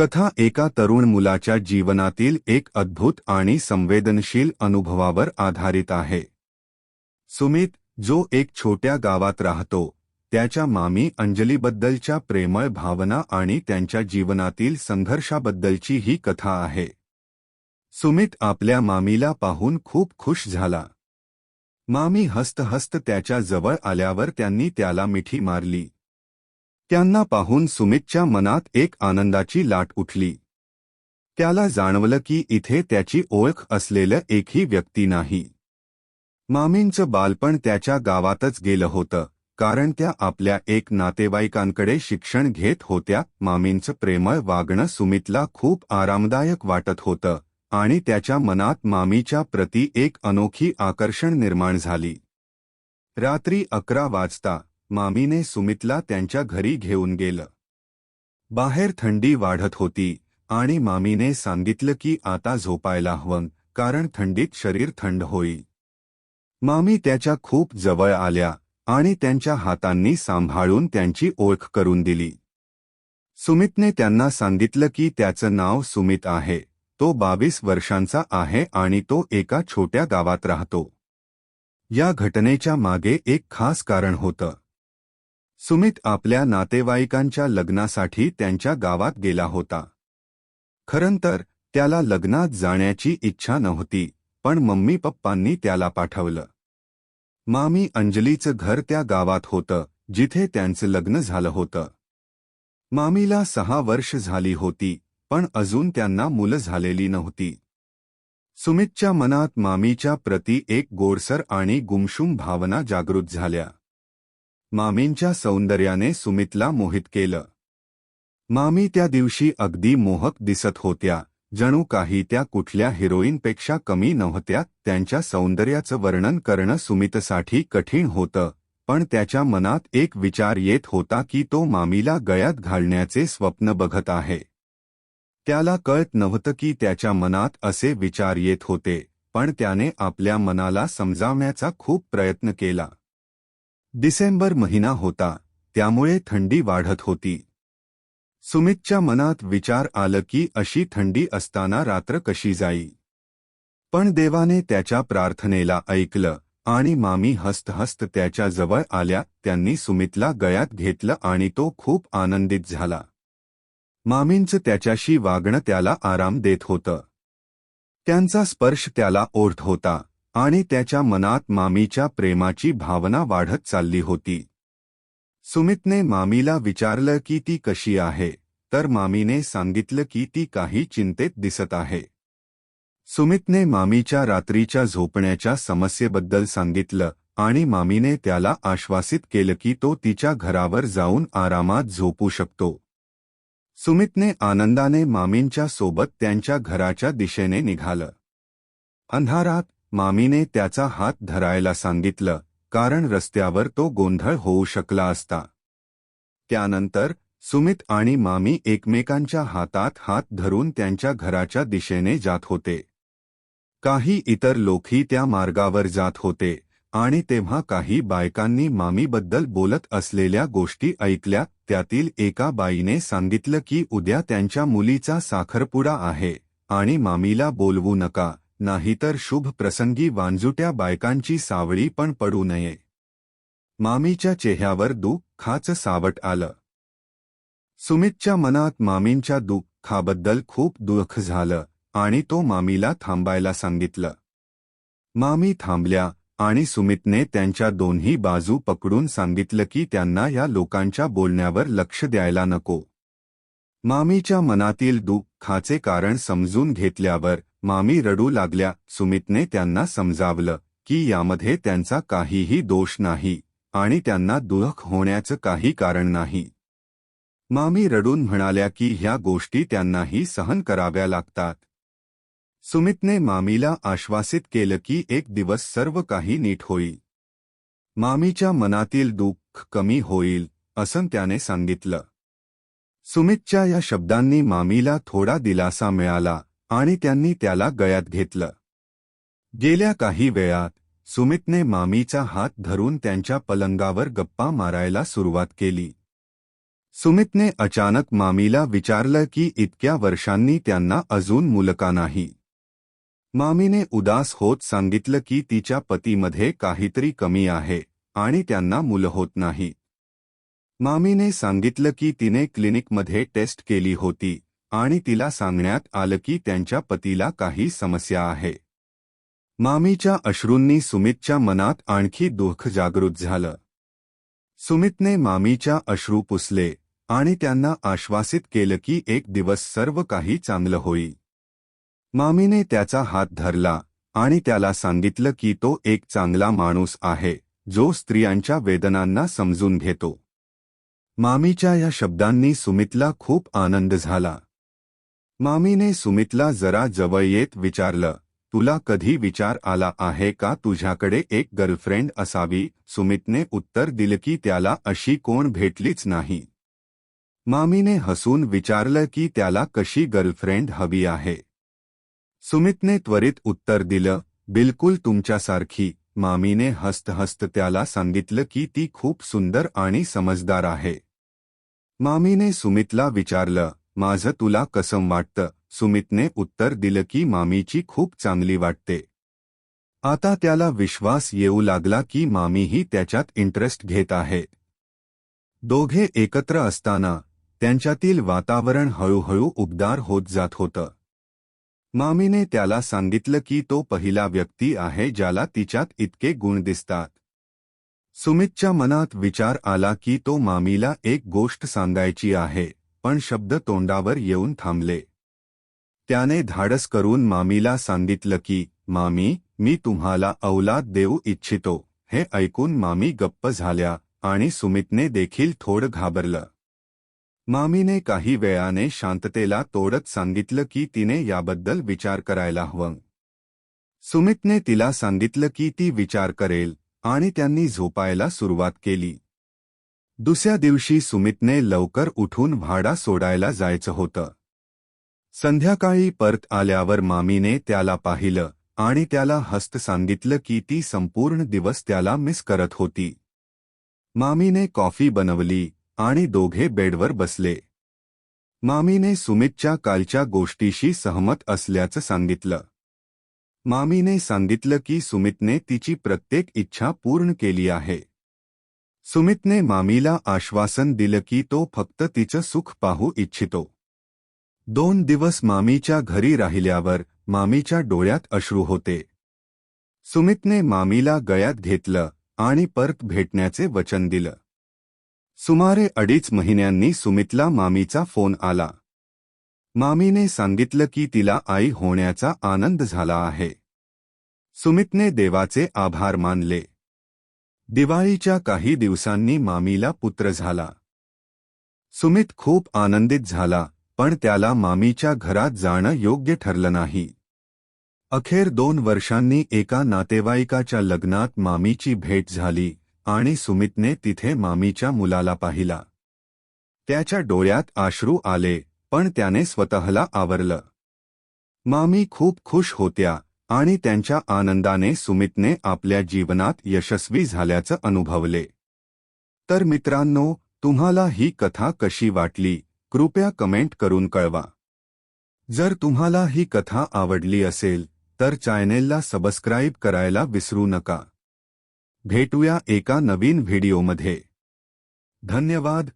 कथा एका तरुण मुलाच्या जीवनातील एक अद्भुत आणि संवेदनशील अनुभवावर आधारित आहे. सुमित जो एक छोट्या गावात राहतो त्याच्या मामी अंजलीबद्दलच्या प्रेमळ भावना आणि त्यांच्या जीवनातील संघर्षाबद्दलची ही कथा आहे. सुमित आपल्या मामीला पाहून खूप खुश झाला. मामी हस्तहस्त त्याच्याजवळ आल्यावर त्यांनी त्याला मिठी मारली. त्यांना पाहून सुमितच्या मनात एक आनंदाची लाट उठली. त्याला जाणवलं की इथे त्याची ओळख असलेलं एकही व्यक्ती नाही. मामींचं बालपण त्याच्या गावातच गेलं होतं कारण त्या आपल्या एक नातेवाईकांकडे शिक्षण घेत होत्या मामींचं प्रेमळ वागणं सुमितला खूप आरामदायक वाटत होतं आणि त्याच्या मनात मामीच्या प्रती एक अनोखी आकर्षण निर्माण झाली. रात्री अकरा वाजता मामीने सुमितला त्यांच्या घरी घेऊन गेलं. बाहेर थंडी वाढत होती आणि मामीने सांगितलं की आता झोपायला हवं कारण थंडीत शरीर थंड होईल. मामी त्याच्या खूप जवळ आल्या आणि त्यांच्या हातांनी सांभाळून त्यांची ओळख करून दिली. सुमितने त्यांना सांगितलं की त्याचं नाव सुमित आहे तो बावीस वर्षांचा आहे आणि तो एका छोट्या गावात राहतो. या घटनेच्या मागे एक खास कारण होतं. सुमित आपल्या नातेवाईकांच्या लग्नासाठी त्यांच्या गावात गेला होता. खरंतर त्याला लग्नात जाण्याची इच्छा नव्हती पण मम्मी पप्पांनी त्याला पाठवलं. मामी अंजलीचं घर त्या गावात होतं जिथे त्यांचं लग्न झालं होतं. मामीला सहा वर्ष झाली होती पण अजून त्यांना मुलं झालेली नव्हती. सुमितच्या मनात मामीच्या प्रती एक गोडसर आणि गुमशुम भावना जागृत झाल्या. मामींच्या सौंदर्याने सुमितला मोहित केलं. मामी त्या दिवशी अगदी मोहक दिसत होत्या. जणू काही त्या कुठल्या हिरोईनपेक्षा कमी नव्हत्या. त्यांच्या सौंदर्याचं वर्णन करणं सुमितसाठी कठीण होतं. पण त्याच्या मनात एक विचार येत होता की तो मामीला गळ्यात घालण्याचे स्वप्न बघत आहे. त्याला कळत नव्हतं की त्याच्या मनात असे विचार येत होते. पण त्याने आपल्या मनाला समजावण्याचा खूप प्रयत्न केला. डिसेंबर महिना होता त्यामुळे थंडी वाढत होती. सुमितच्या मनात विचार आलं की अशी थंडी असताना रात्र कशी जाई. पण देवाने त्याच्या प्रार्थनेला ऐकलं आणि मामी हस्तहस्त त्याच्याजवळ आल्या त्यांनी सुमितला गळ्यात घेतलं आणि तो खूप आनंदित झाला. मामींचं त्याच्याशी वागणं त्याला आराम देत होतं. त्यांचा स्पर्श त्याला ओढत होता. आणि त्याच्या मनात मामीच्या प्रेमाची भावना वाढत चालली होती. सुमितने मामीला विचारलं की ती कशी आहे तर मामीने सांगितलं की ती काही चिंतेत दिसत आहे. सुमितने मामीच्या रात्रीच्या झोपण्याच्या समस्येबद्दल सांगितलं आणि मामीने त्याला आश्वासित केलं की तो तिच्या घरावर जाऊन आरामात झोपू शकतो. सुमितने आनंदाने मामींच्या सोबत त्यांच्या घराच्या दिशेने निघालं. अंधारात मामीने त्याचा हात धरायला सांगितलं कारण रस्त्यावर तो गोंधळ होऊ शकला असता. त्यानंतर सुमित आणि मामी एकमेकांच्या हातात हात धरून त्यांच्या घराच्या दिशेने जात होते. काही इतर लोकही त्या मार्गावर जात होते आणि तेव्हा काही बायकांनी मामीबद्दल बोलत असलेल्या गोष्टी ऐकल्या त्यातील एका बाईने सांगितलं की उद्या त्यांच्या मुलीचा साखरपुडा आहे आणि मामीला बोलवू नका नाहीतर शुभ प्रसंगी वांजुट्या बायकांची सावळी पण पडू नये. मामीच्या चेहऱ्यावर दुःखाचं सावट आलं. सुमितच्या मनात मामींच्या दुःखाबद्दल खूप दुःख झालं आणि तो मामीला थांबायला सांगितलं. मामी थांबल्या आणि सुमितने त्यांच्या दोन्ही बाजू पकडून सांगितलं की त्यांना या लोकांच्या बोलण्यावर लक्ष द्यायला नको. मामीच्या मनातील दुःखाचे कारण समजून घेतल्यावर मामी रडू लागल्या. सुमितने त्यांना समजावलं की यामध्ये त्यांचा काहीही दोष नाही आणि त्यांना दुःख होण्याचं काही कारण नाही. मामी रडून म्हणाल्या की ह्या गोष्टी त्यांनाही सहन कराव्या लागतात. सुमितने मामीला आश्वासित केलं की एक दिवस सर्व काही नीट होईल. मामीच्या मनातील दुःख कमी होईल असं त्याने सांगितलं. सुमितच्या या शब्दांनी मामीला थोडा दिलासा मिळाला. आणि त्यांनी त्याला गळ्यात घेतलं. गेल्या काही वेळात सुमितने मामीचा हात धरून त्यांच्या पलंगावर गप्पा मारायला सुरुवात केली. सुमितने अचानक मामीला विचारलं की इतक्या वर्षांनी त्यांना अजून मुलका नाही. मामीने उदास होत सांगितलं की तिच्या पतीमध्ये काहीतरी कमी आहे आणि त्यांना मुलं होत नाही. मामीने सांगितलं की तिने क्लिनिकमध्ये टेस्ट केली होती. आणि तिला सांगण्यात आलं की त्यांच्या पतीला काही समस्या आहे. मामीच्या अश्रूंनी सुमितच्या मनात आणखी दुःख जागृत झालं. सुमितने मामीच्या अश्रू पुसले आणि त्यांना आश्वासित केलं की एक दिवस सर्व काही चांगलं होई मामीने त्याचा हात धरला आणि त्याला सांगितलं की तो एक चांगला माणूस आहे जो स्त्रियांच्या वेदनांना समजून घेतो. मामीच्या या शब्दांनी सुमितला खूप आनंद झाला. मामीने सुमितला जरा जवळ येत विचारलं तुला कधी विचार आला आहे का? तुझ्याकडे एक गर्लफ्रेंड असावी. सुमितने उत्तर दिलं की त्याला अशी कोण भेटलीच नाही. मामीने हसून विचारलं की त्याला कशी गर्लफ्रेंड हवी आहे. सुमितने त्वरित उत्तर दिलं बिलकुल तुमच्यासारखी. मामीने हस्त हस्त त्याला सांगितलं की ती खूप सुंदर आणि समजदार आहे. मामीने सुमितला विचारलं माझं तुला कसं वाटतं? सुमितने उत्तर दिलं की मामीची खूप चांगली वाटते. आता त्याला विश्वास येऊ लागला की मामीही त्याच्यात इंटरेस्ट घेत आहे. दोघे एकत्र असताना त्यांच्यातील वातावरण हळूहळू उबदार होत जात होतं. मामीने त्याला सांगितलं की तो पहिला व्यक्ती आहे ज्याला तिच्यात इतके गुण दिसतात. सुमितच्या मनात विचार आला की तो मामीला एक गोष्ट सांगायची आहे. पण शब्द तोंडावर येऊन थांबले. त्याने धाडस करून मामीला सांगितलं की मामी मी तुम्हाला औलाद देऊ इच्छितो. हे ऐकून मामी गप्प झाल्या आणि सुमितने देखील थोडं घाबरलं. मामीने काही वेळाने शांततेला तोडत सांगितलं की तिने याबद्दल विचार करायला हवं. सुमितने तिला सांगितलं की ती विचार करेल आणि त्यांनी झोपायला सुरुवात केली. दुसऱ्या दिवशी सुमितने लवकर उठून भाडा सोडायला जायचं होतं. संध्याकाळी परत आल्यावर मामीने त्याला पाहिलं आणि त्याला हस्त सांगितलं की ती संपूर्ण दिवस त्याला मिस करत होती. मामीने कॉफी बनवली आणि दोघे बेडवर बसले. मामीने सुमितच्या कालच्या गोष्टीशी सहमत असल्याचं सांगितलं. मामीने सांगितलं की सुमितने तिची प्रत्येक इच्छा पूर्ण केली आहे. सुमितने मामीला आश्वासन दिलं की तो फक्त तिचं सुख पाहू इच्छितो. दोन दिवस मामीच्या घरी राहिल्यावर मामीच्या डोळ्यात अश्रू होते. सुमितने मामीला गळ्यात घेतलं आणि परत भेटण्याचे वचन दिलं. सुमारे अडीच महिन्यांनी सुमितला मामीचा फोन आला. मामीने सांगितलं की तिला आई होण्याचा आनंद झाला आहे. सुमितने देवाचे आभार मानले. दिवाळीच्या काही दिवसांनी मामीला पुत्र झाला. सुमित खूप आनंदित झाला पण त्याला मामीच्या घरात जाणं योग्य ठरलं नाही. अखेर दोन वर्षांनी एका नातेवाईकाच्या लग्नात मामीची भेट झाली आणि सुमितने तिथे मामीच्या मुलाला पाहिला. त्याच्या डोळ्यात आश्रू आले पण त्याने स्वतःला आवरलं. मामी खूप खुश होत्या आणि त्यांच्या आनंदाने सुमितने आपल्या जीवनात यशस्वी झाल्याचं अनुभवले. तर मित्रांनो तुम्हाला ही कथा कशी वाटली कृपया कमेंट करून कळवा. जर तुम्हाला ही कथा आवडली असेल तर चॅनेलला सबस्क्राईब करायला विसरू नका. भेटूया एका नवीन व्हिडिओमध्ये. धन्यवाद.